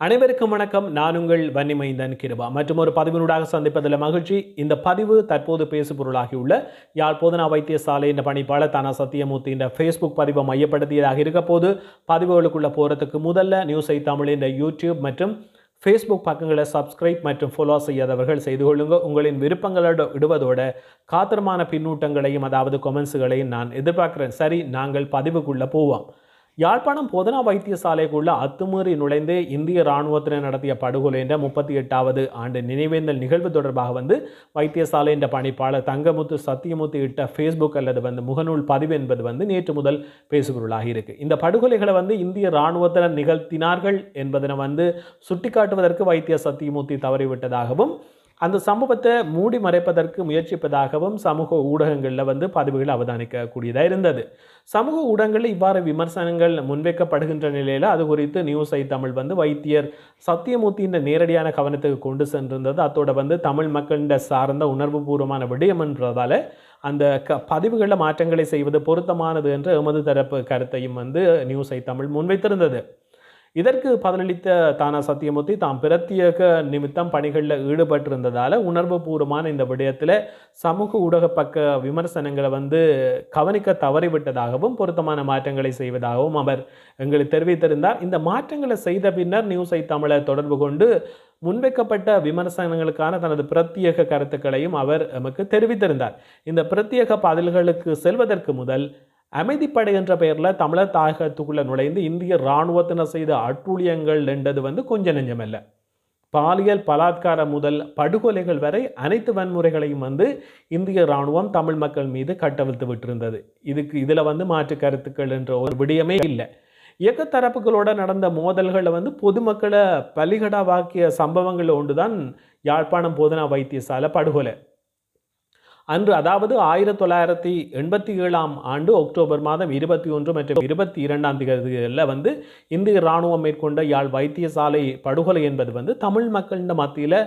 அனைவருக்கும் வணக்கம். நான் உங்கள் வன்னிமைந்தன் கிருபா. மற்றும் ஒரு பதிவினூடாக சந்திப்பதில் மகிழ்ச்சி. இந்த பதிவு தற்போது பேசுபொருளாகியுள்ள யாழ் போதனா வைத்தியசாலை என்ற பணிப்பாளர் தானா சத்தியமூர்த்தி என்ற ஃபேஸ்புக் பதிவை மையப்படுத்தியதாக இருக்க போது பதிவுகளுக்குள்ள போகிறதுக்கு முதல்ல நியூஸை தமிழ் என்ற யூடியூப் மற்றும் ஃபேஸ்புக் பக்கங்களை சப்ஸ்கிரைப் மற்றும் ஃபாலோ செய்யாதவர்கள் செய்து கொள்ளுங்க. உங்களின் விருப்பங்களோடு இடுவதோட காத்திரமான பின்னூட்டங்களையும் அதாவது கொமெண்ட்ஸுகளையும் நான் எதிர்பார்க்குறேன். சரி நாங்கள் பதிவுக்குள்ளே போவோம். யாழ்ப்பாணம் போதனா வைத்தியசாலைக்குள்ள அத்துமீறி நுழைந்து இந்திய இராணுவத்தினர் நடத்திய படுகொலை என்ற முப்பத்தி எட்டாவது ஆண்டு நினைவேந்தல் நிகழ்வு தொடர்பாக வந்து வைத்தியசாலை என்ற பணிப்பாளர் தங்கமுத்து சத்தியமுத்து இட்ட ஃபேஸ்புக் அல்லது வந்து முகநூல் பதிவு என்பது வந்து நேற்று முதல் பேசுபொருளாகி இருக்கு. இந்த படுகொலைகளை வந்து இந்திய இராணுவத்தினர் நிகழ்த்தினார்கள் என்பதனை வந்து சுட்டிக்காட்டுவதற்கு வைத்திய சத்தியமூர்த்தி தவறிவிட்டதாகவும் அந்த சம்பவத்தை மூடி மறைப்பதற்கு முயற்சிப்பதாகவும் சமூக ஊடகங்களில் வந்து பதிவுகள் அவதானிக்கக்கூடியதாக இருந்தது. சமூக ஊடகங்களில் இவ்வாறு விமர்சனங்கள் முன்வைக்கப்படுகின்ற நிலையில் அது குறித்து நியூஸ் ஐ தமிழ் வந்து வைத்தியர் சத்தியமூர்த்தியின் நேரடியான கவனத்துக்கு கொண்டு சென்றிருந்தது. அத்தோட வந்து தமிழ் மக்களின் சார்ந்த உணர்வுபூர்வமான விடயம் என்றதால அந்த க பதிவுகளில் மாற்றங்களை செய்வது பொருத்தமானது என்று எமது தரப்பு கருத்தையும் வந்து நியூஸ் ஐ தமிழ் முன்வைத்திருந்தது. இதற்கு பதிலளித்த தானா சத்தியமூர்த்தி தாம் பிரத்யேக நிமித்தம் பணிகளில் ஈடுபட்டிருந்ததால் உணர்வுபூர்வமான இந்த விடயத்தில் சமூக ஊடக பக்க விமர்சனங்களை வந்து கவனிக்க தவறிவிட்டதாகவும் பொருத்தமான மாற்றங்களை செய்வதாகவும் அவர் எங்களுக்கு தெரிவித்திருந்தார். இந்த மாற்றங்களை செய்த பின்னர் நியூஸை தமிழை தொடர்பு கொண்டு முன்வைக்கப்பட்ட விமர்சனங்களுக்கான தனது பிரத்யேக கருத்துக்களையும் அவர் நமக்கு தெரிவித்திருந்தார். இந்த பிரத்யேக பதில்களுக்கு செல்வதற்கு முதல் அமைதிப்படை என்ற பெயரில் தமிழர் தாயகத்துக்குள்ளே நுழைந்து இந்திய இராணுவத்தினர் செய்த அட்டூழியங்கள் என்றது வந்து கொஞ்சம் நெஞ்சமல்ல பாலியல் பலாத்காரம் முதல் படுகொலைகள் வரை அனைத்து வன்முறைகளையும் வந்து இந்திய இராணுவம் தமிழ் மக்கள் மீது கட்டவிழ்த்து விட்டிருந்தது. இதுக்கு இதில் வந்து மாற்று கருத்துக்கள் என்ற ஒரு விடயமே இல்லை. இயக்க தரப்புகளோட நடந்த மோதல்களில் வந்து பொதுமக்களை பலிகடாவாக்கிய சம்பவங்கள் ஒன்றுதான் யாழ்ப்பாணம் போதனா வைத்தியசாலை படுகொலை. அன்று அதாவது ஆயிரத்தி தொள்ளாயிரத்தி எண்பத்தி ஏழாம் ஆண்டு அக்டோபர் மாதம் இருபத்தி ஒன்று மற்றும் இருபத்தி இரண்டாம் தேதிகளில் வந்து இந்திய இராணுவம் மேற்கொண்ட யாழ் வைத்தியசாலை படுகொலை என்பது வந்து தமிழ் மக்களின் மத்தியில்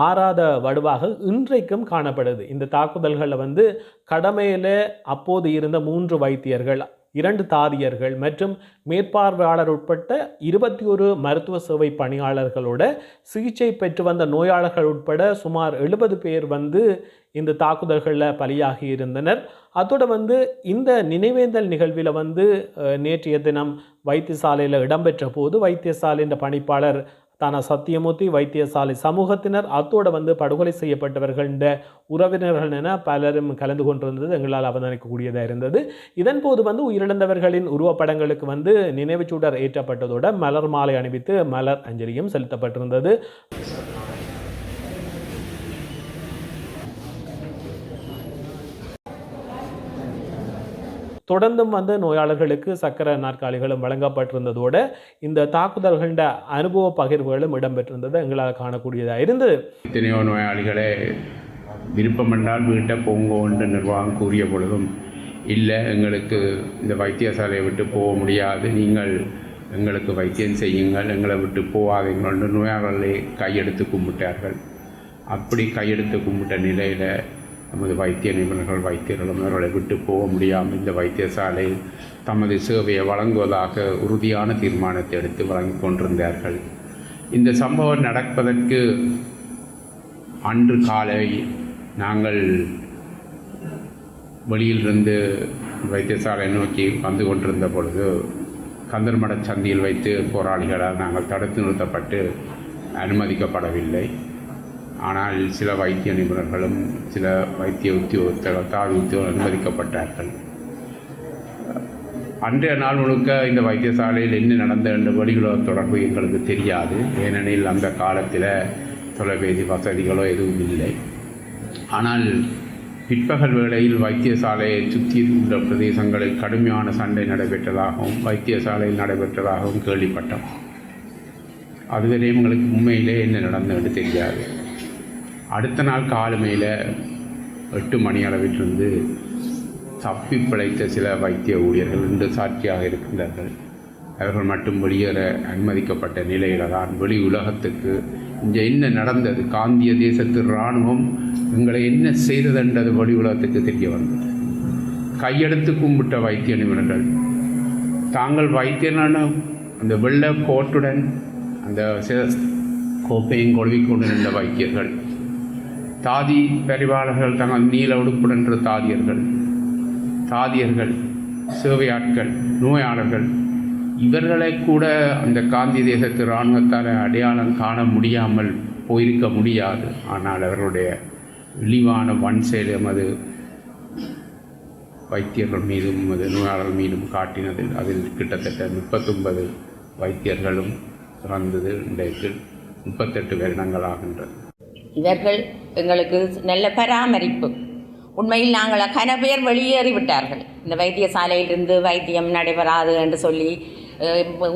ஆறாத வடுவாக இன்றைக்கும் காணப்படுது. இந்த தாக்குதல்களில் வந்து கடமையில் அப்போது இருந்த மூன்று வைத்தியர்கள் இரண்டு தாதியர்கள் மற்றும் மேற்பார்வையாளர் உட்பட்ட இருபத்தி ஒரு மருத்துவ சேவை பணியாளர்களோட சிகிச்சை பெற்று வந்த நோயாளர்கள் உட்பட சுமார் எழுபது பேர் வந்து இந்த தாக்குதல்களில் பலியாகி இருந்தனர். அதோட வந்து இந்த நினைவேந்தல் நிகழ்வில் வந்து நேற்றைய தினம் வைத்தியசாலையில் இடம்பெற்ற போது வைத்தியசாலையின் பணிப்பாளர் தானா சத்தியமூர்த்தி வைத்தியசாலை சமூகத்தினர் அத்தோடு வந்து படுகொலை செய்யப்பட்டவர்கள உறவினர்கள் என பலரும் கலந்து கொண்டிருந்தது எங்களால் அவதானிக்கக்கூடியதாக இருந்தது. இதன் போது வந்து உயிரிழந்தவர்களின் உருவப்படங்களுக்கு வந்து நினைவுச்சூடர் ஏற்றப்பட்டதோட மலர் மாலை அணிவித்து மலர் அஞ்சலியும் செலுத்தப்பட்டிருந்தது. தொடர்ந்தும் வந்து நோயாளர்களுக்கு சக்கர நாற்காலிகளும் வழங்கப்பட்டிருந்ததோடு இந்த தாக்குதல்கள அனுபவ பகிர்வுகளும் இடம்பெற்றிருந்தது எங்களால் காணக்கூடியதாக இருந்தது. எத்தனையோ நோயாளிகளே விருப்பம் என்றால் வீட்டை போங்கோ என்று நிர்வாகம் கூறிய பொழுதும் இல்லை எங்களுக்கு இந்த வைத்தியசாலையை விட்டு போக முடியாது. நீங்கள் எங்களுக்கு வைத்தியம் செய்யுங்கள். எங்களை விட்டு போகாதீங்கள் என்று நோயாளர்களை கையெடுத்து கும்பிட்டார்கள். அப்படி கையெடுத்து கும்பிட்ட நிலையில் நமது வைத்திய நிபுணர்கள் வைத்தியர்களும் அவர்களை விட்டு போக முடியாமல் இந்த வைத்தியசாலை தமது சேவையை வழங்குவதாக உறுதியான தீர்மானத்தை எடுத்து வழங்கி கொண்டிருந்தார்கள். இந்த சம்பவம் நடப்பதற்கு அன்று காலை நாங்கள் வெளியிலிருந்து வைத்தியசாலை நோக்கி வந்து கொண்டிருந்த பொழுது கந்தர்மட சந்தியில் வைத்து போராளிகளால் நாங்கள் தடுத்து நிறுத்தப்பட்டு அனுமதிக்கப்படவில்லை. ஆனால் சில வைத்திய நிபுணர்களும் சில வைத்திய உத்தியோகத்தர்கள் தாழ் உத்தியோகம் அனுமதிக்கப்பட்டார்கள். அன்றைய நாள் முழுக்க இந்த வைத்தியசாலையில் என்ன நடந்த என்ற வெளியுலக தொடர்பு எங்களுக்கு தெரியாது. ஏனெனில் அந்த காலத்தில் தொலைபேசி வசதிகளோ எதுவும் இல்லை. ஆனால் பிற்பகல் வேளையில் வைத்தியசாலையை சுற்றி உள்ள பிரதேசங்களில் கடுமையான சண்டை நடைபெற்றதாகவும் வைத்தியசாலையில் நடைபெற்றதாகவும் கேள்விப்பட்டோம். அதுவரையும் எங்களுக்கு உண்மையிலே என்ன நடந்தது தெரியாது. அடுத்த நாள் காலமையில் எட்டு மணி அளவிலிருந்து தப்பி பிழைத்த சில வைத்திய ஊழியர்கள் இன்று சாட்சியாக இருக்கின்றார்கள். அவர்கள் மட்டும் வெளியேற அனுமதிக்கப்பட்ட நிலையில் தான் வெளி உலகத்துக்கு இங்கே என்ன நடந்தது? காந்திய தேசத்து இராணுவம் எங்களை என்ன செய்ததுன்றது வெளி உலகத்துக்கு தெரிய வந்தது. கையெடுத்து கும்பிட்ட வைத்திய நிபுணர்கள் தாங்கள் வைத்தியனான அந்த வெள்ள கோட்டுடன் அந்த கோப்பையும் கொள்வி கொண்டு நின்ற வைத்தியர்கள் தாதி பரிவாளர்கள் தங்கள் நீல உடுப்புடன்ற தாதியர்கள் தாதியர்கள் சேவையாட்கள் நோயாளர்கள் இவர்களை கூட அந்த காந்தி தேசத்து இராணுவத்தால் அடையாளம் காண முடியாமல் போயிருக்க முடியாது. ஆனால் அவர்களுடைய இழிவான வன் செயல் எமது வைத்தியர்கள் மீதும் எமது நோயாளர்கள் மீதும் காட்டினதில் அதில் கிட்டத்தட்ட முப்பத்தொன்பது வைத்தியர்களும் இறந்தது இன்றைக்கு முப்பத்தெட்டு வருடங்கள் ஆகின்றது. இவர்கள் எங்களுக்கு நல்ல பராமரிப்பு. உண்மையில் நாங்கள் கன பேர் வெளியேறி விட்டார்கள் இந்த வைத்தியசாலையிலிருந்து வைத்தியம் நடைபெறாது என்று சொல்லி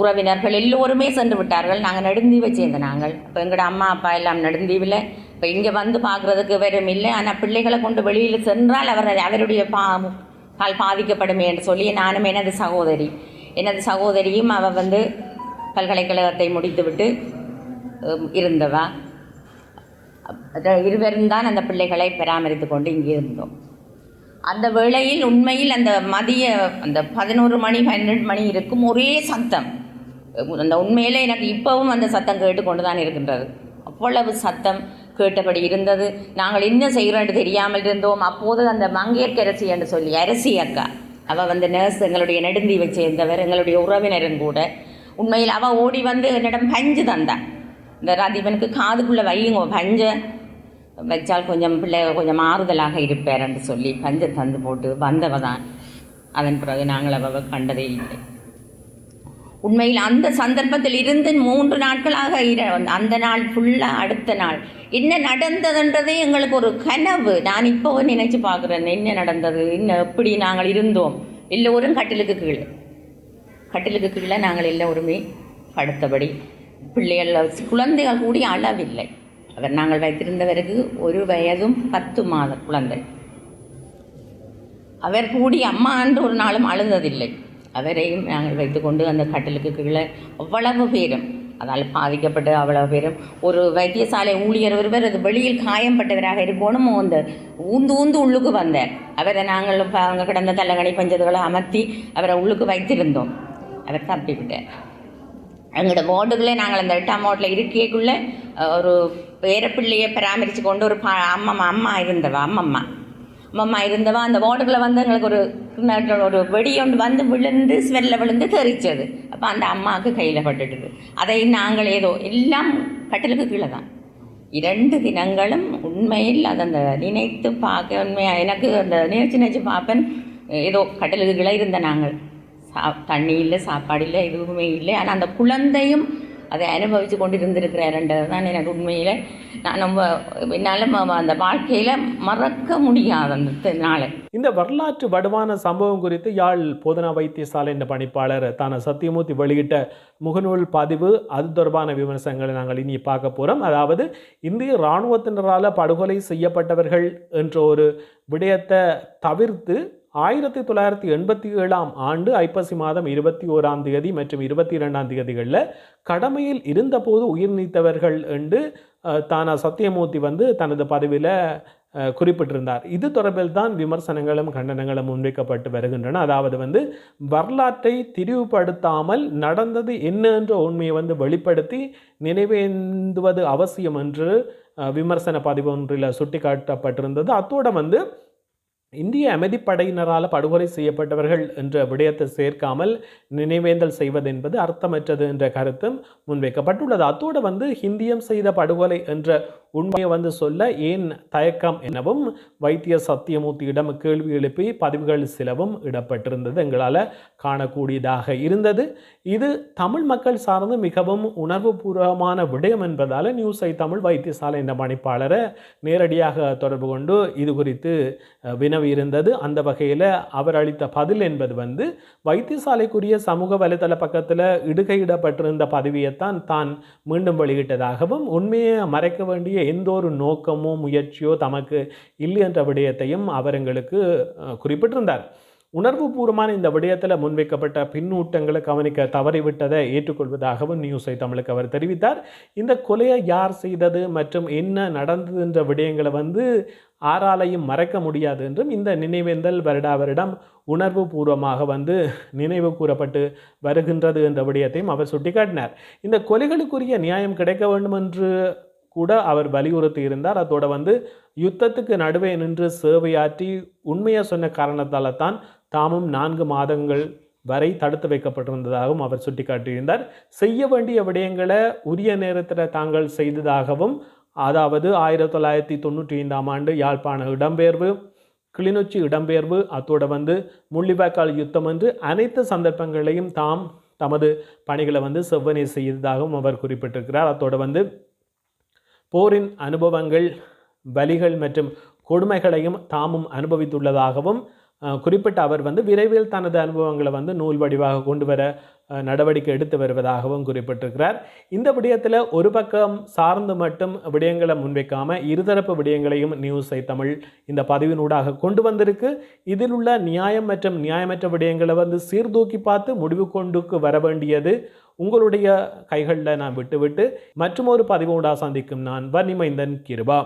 உறவினர்கள் எல்லோருமே சென்று விட்டார்கள் நாங்கள் நடுந்தீவை சேர்ந்த நாங்கள். இப்போ எங்களோட அம்மா அப்பா எல்லாம் நடுந்தீவில். இப்போ இங்கே வந்து பார்க்குறதுக்கு வெறும் இல்லை. ஆனால் பிள்ளைகளை கொண்டு வெளியில் சென்றால் அவர் அவருடைய பா பால் பாதிக்கப்படுமே என்று சொல்லி நானும் எனது சகோதரி எனது சகோதரியும் அவள் வந்து பல்கலைக்கழகத்தை முடித்துவிட்டு இருந்தவா. இருவரும் தான் அந்த பிள்ளைகளை பராமரித்து கொண்டு இங்கே இருந்தோம். அந்த வேளையில் உண்மையில் அந்த மதிய அந்த பதினோரு மணி பன்னெண்டு மணி இருக்கும் ஒரே சத்தம். அந்த உண்மையில் எனக்கு இப்போவும் அந்த சத்தம் கேட்டுக்கொண்டு தான் இருக்கின்றது. அவ்வளவு சத்தம் கேட்டபடி இருந்தது. நாங்கள் என்ன செய்கிறோம் தெரியாமல் இருந்தோம். அப்போது அந்த மங்கையர்க்கரசி என்று சொல்லி அரசி அக்கா அவள் வந்து நர்ஸ் எங்களுடைய நெடுந்தீவை சேர்ந்தவர் எங்களுடைய உறவினரும் கூட. உண்மையில் அவள் ஓடி வந்து என்னிடம் பஞ்சு தந்தாள் இந்த ராதீபனுக்கு காதுக்குள்ளே வையுங்க பஞ்சை. வச்சால் கொஞ்சம் பிள்ளை கொஞ்சம் ஆறுதலாக இருப்பார் என்று சொல்லி பஞ்சை தந்து போட்டு வந்தவ தான் அதன் பிறகு நாங்கள் அவ கண்டதே இல்லை. உண்மையில் அந்த சந்தர்ப்பத்தில் இருந்து மூன்று நாட்களாக இர அந்த நாள் ஃபுல்லாக அடுத்த நாள். என்ன நடந்ததுன்றதே எங்களுக்கு ஒரு கனவு. நான் இப்போ நினச்சி பார்க்குறேன் என்ன நடந்தது என்ன எப்படி நாங்கள் இருந்தோம். எல்லோரும் கட்டிலுக்கு கீழே. கட்டிலுக்கு கீழே நாங்கள் எல்லோருமே படுத்தபடி. பிள்ளைகள் குழந்தைகள் கூடி அளவில்லை. அவர் நாங்கள் வைத்திருந்தவருக்கு ஒரு வயதும் பத்து மாத குழந்தை. அவர் கூடி அம்மா என்று ஒரு நாளும் அழுந்ததில்லை. அவரையும் நாங்கள் வைத்துக்கொண்டு அந்த கட்டிலுக்கு கீழே அவ்வளவு பேரும் அதால் பாதிக்கப்பட்டு அவ்வளவு பேரும் ஒரு வைத்தியசாலை ஊழியர் ஒருவர் அது வெளியில் காயம்பட்டவராக இருக்கணும் அந்த ஊந்து ஊந்து உள்ளுக்கு வந்தார். அவரை நாங்கள் அங்கே கிடந்த தள்ளங்கணி பஞ்சதுகளை அமர்த்தி அவரை உள்ளுக்கு வைத்திருந்தோம். அவர் தப்பிவிட்டார். எங்களோட வார்டுகளே நாங்கள் அந்த எட்டாம் வார்டில் இருக்கைக்குள்ளே ஒரு பேரப்பிள்ளையை பராமரித்து கொண்டு ஒரு பா அம்மம்மா அம்மா இருந்தவா அம்மம்மா. அம்மம்மா இருந்தவா அந்த வார்டுகளை வந்து எங்களுக்கு ஒரு ஒரு வெடி ஒன்று வந்து விழுந்து ஸ்வெல்ல விழுந்து தெரிச்சது அப்போ அந்த அம்மாவுக்கு கையில் பட்டுட்டுது. அதை நாங்கள் ஏதோ எல்லாம் கட்டிலுக்கு கீழே தான். இரண்டு தினங்களும் உண்மையில் அதை அந்த நினைத்து பார்க்க உண்மையாக எனக்கு அந்த நினைச்சு நினைச்சு பார்ப்பேன் ஏதோ கட்டிலுக்கு கீழே இருந்த நாங்கள். சா தண்ணி இல்லை சாப்பாடு இல்லை எதுவுமே இல்லை. ஆனால் அந்த குழந்தையும் அதை அனுபவித்து கொண்டு இருந்திருக்கிறாருன்றது தான் எனக்கு உண்மையில். நான் நம்ம என்னால் அந்த வாழ்க்கையில் மறக்க முடியாது அந்த நாளை. இந்த வரலாற்று வடுவான சம்பவம் குறித்து யாழ் போதனா வைத்தியசாலையின் பணிப்பாளர் தான சத்தியமூர்த்தி வெளியிட்ட முகநூல் பதிவு அது தொடர்பான விமர்சனங்களை நாங்கள் இனி பார்க்க போகிறோம் அதாவது இந்திய இராணுவத்தினரால் படுகொலை செய்யப்பட்டவர்கள் என்ற ஒரு விடயத்தை தவிர்த்து ஆயிரத்தி தொள்ளாயிரத்தி எண்பத்தி ஏழாம் ஆண்டு ஐப்பசி மாதம் இருபத்தி ஓராம் தேதி மற்றும் இருபத்தி இரண்டாம் தேதிகளில் கடமையில் இருந்தபோது உயிர் நீத்தவர்கள் என்று தானா சத்தியமூர்த்தி வந்து தனது பதிவில் குறிப்பிட்டிருந்தார். இது தொடர்பில் தான் விமர்சனங்களும் கண்டனங்களும் முன்வைக்கப்பட்டு வருகின்றன. அதாவது வந்து வரலாற்றை திரிவுபடுத்தாமல் நடந்தது என்ன என்ற உண்மையை வந்து வெளிப்படுத்தி நினைவேந்துவது அவசியம் என்று விமர்சன பதிவு ஒன்றில் சுட்டிக்காட்டப்பட்டிருந்தது. அத்தோடு வந்து இந்திய அமைதிப்படையினரால் படுகொலை செய்யப்பட்டவர்கள் என்ற விடயத்தை சேர்க்காமல் நினைவேந்தல் செய்வது என்பது அர்த்தமற்றது என்ற கருத்தும் முன்வைக்கப்பட்டுள்ளது. அத்தோடு வந்து ஹிந்தியம் செய்த படுகொலை என்ற உண்மையை வந்து சொல்ல ஏன் தயக்கம் எனவும் வைத்திய சத்தியமூர்த்தியிடம் கேள்வி எழுப்பி பதிவுகள் சிலவும் இடப்பட்டிருந்தது எங்களால் காணக்கூடியதாக இருந்தது. இது தமிழ் மக்கள் சார்ந்து மிகவும் உணர்வுபூர்வமான விடயம் என்பதால் நியூஸ் ஐ தமிழ் வைத்தியசாலை என்ற பணிப்பாளரை நேரடியாக தொடர்பு கொண்டு இது குறித்து வினவி இருந்தது. அந்த வகையில் அவர் அளித்த பதில் என்பது வந்து வைத்தியசாலைக்குரிய சமூக வலைதள பக்கத்தில் இடுகையிடப்பட்டிருந்த பதவியைத்தான் தான் மீண்டும் வெளியிட்டதாகவும் உண்மையை மறைக்க வேண்டிய எந்த ஒரு நோக்கமோ முயற்சியோ தமக்கு இல்லை என்ற விடயத்தையும் அவர் எங்களுக்கு குறிப்பிட்டிருந்தார். குறிப்பிட்டிருந்தார் உணர்வுபூர்வமான இந்த விடயத்தில் முன்வைக்கப்பட்ட பின்னூட்டங்களை கவனிக்க தவறிவிட்டதை ஏற்றுக்கொள்வதாகவும் நியூஸை தமிழுக்கு அவர் தெரிவித்தார். இந்த கொலையை யார் செய்தது மற்றும் என்ன நடந்தது என்ற விடயங்களை வந்து ஆறாலையும் மறைக்க முடியாது என்றும் இந்த நினைவேந்தல் வருடா வருடம் உணர்வு பூர்வமாக வந்து நினைவு கூறப்பட்டு வருகின்றது என்ற விடயத்தையும் அவர் சுட்டிக்காட்டினார். இந்த கொலைகளுக்குரிய நியாயம் கிடைக்க வேண்டும் என்று கூட அவர் வலியுறுத்தி இருந்தார். அதோட வந்து யுத்தத்துக்கு நடுவே நின்று சேவையாற்றி உண்மையை சொன்ன காரணத்தால் தான் தாமும் நான்கு மாதங்கள் வரை தடுத்து வைக்கப்பட்டிருந்ததாகவும் அவர் சுட்டிக்காட்டியிருந்தார். செய்ய வேண்டிய விடயங்களை உரிய நேரத்தில் தாங்கள் செய்ததாகவும் அதாவது ஆயிரத்தி தொள்ளாயிரத்தி தொண்ணூற்றி ஐந்தாம் ஆண்டு யாழ்ப்பாண இடம்பெயர்வு கிளிநொச்சி இடம்பெயர்வு அத்தோட வந்து முள்ளிவாய்க்கால் யுத்தம் என்று அனைத்து சந்தர்ப்பங்களையும் தாம் தமது பணிகளை வந்து செவ்வனை செய்ததாகவும் அவர் குறிப்பிட்டிருக்கிறார். அத்தோட வந்து போரின் அனுபவங்கள் வலிகள் மற்றும் கொடுமைகளையும் தாமும் அனுபவித்துள்ளதாகவும் குறிப்பிட்ட அவர் வந்து விரைவில் தனது அனுபவங்களை வந்து நூல் வடிவாக கொண்டு வர நடவடிக்கை எடுத்து வருவதாகவும் குறிப்பிட்டிருக்கிறார். இந்த விடயத்தில் ஒரு பக்கம் சார்ந்து மட்டும் விடயங்களை முன்வைக்காமல் இருதரப்பு விடயங்களையும் நியூஸை தமிழ் இந்த பதிவினூடாக கொண்டு வந்திருக்கு. இதில் உள்ள நியாயம் மற்றும் நியாயமற்ற விடயங்களை வந்து சீர்தூக்கி பார்த்து முடிவு கொண்டுக்கு வர வேண்டியது உங்களுடைய கைகளில் நான் விட்டுவிட்டு மற்றும் ஒரு பதிவோடாக சந்திக்கும் நான் வன்னிமைந்தன் கிருபா.